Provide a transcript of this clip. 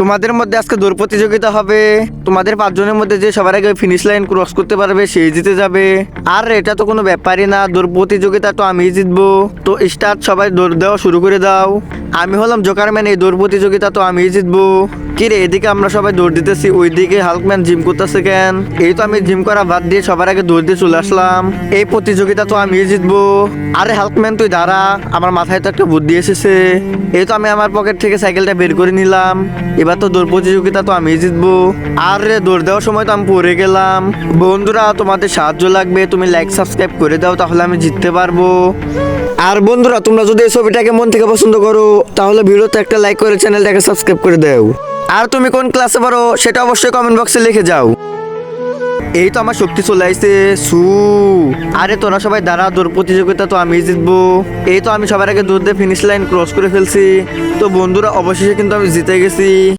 তোমাদের মধ্যে আজকে দৌড় প্রতিযোগিতা হবে। তোমাদের পাঁচজনের মধ্যে যে সবার আগে ফিনিশ লাইন ক্রস করতে পারবে সেই জিতে যাবে। আর এটা তো কোনো ব্যাপারই না, দৌড় প্রতিযোগিতা তো আমি জিতবো। তো স্টার্ট সবাই দৌড় দেওয়া শুরু করে দাও। আমি হলাম জোকারম্যান এই দৌড় প্রতিযোগিতা তো আমিই জিতবো। কিরে, এদিকে আমরা সবাই দৌড় দিতেছি, ওইদিকে হালকম্যান জিম করতেছে কেন? এই তো আমি জিম করা বাদ দিয়ে সবার আগে দৌড় দিয়ে চলে আসলাম। এই প্রতিযোগিতা তো আমি জিতবো। আরে হালকম্যান তুই দাঁড়া, আমার মাথায় তো একটা বুদ্ধি এসেছে। এই তো আমি আমার পকেট থেকে সাইকেলটা বের করে নিলাম। এবার তো দৌড় প্রতিযোগিতা তো আমি জিতবো। আর রে দৌড় দেওয়ার সময় তো আমি পড়ে গেলাম। বন্ধুরা, তোমাদের সাহায্য লাগবে। তুমি লাইক সাবস্ক্রাইব করে দাও, তাহলে আমি জিততে পারব। আর বন্ধুরা, তোমরা যদি এই ছবিটাকে মন থেকে পছন্দ করো তাহলে ভিডিওতে একটা লাইক করে চ্যানেলটাকে সাবস্ক্রাইব করে দাও। আর তুমি কোন ক্লাসে পড়ো, সেটা অবশ্যই কমেন্ট বক্সে লিখে যাও। এই তো আমার শক্তি চলে আসছে সু। আরে তোরা সবাই দাঁড়া, দৌড় প্রতিযোগিতা তো আমি জিতবো। এই তো আমি সবার আগে দৌড় দিয়ে ফিনিশ লাইন ক্রস করে ফেলছি। তো বন্ধুরা, অবশেষে কিন্তু আমি জিতে গেছি।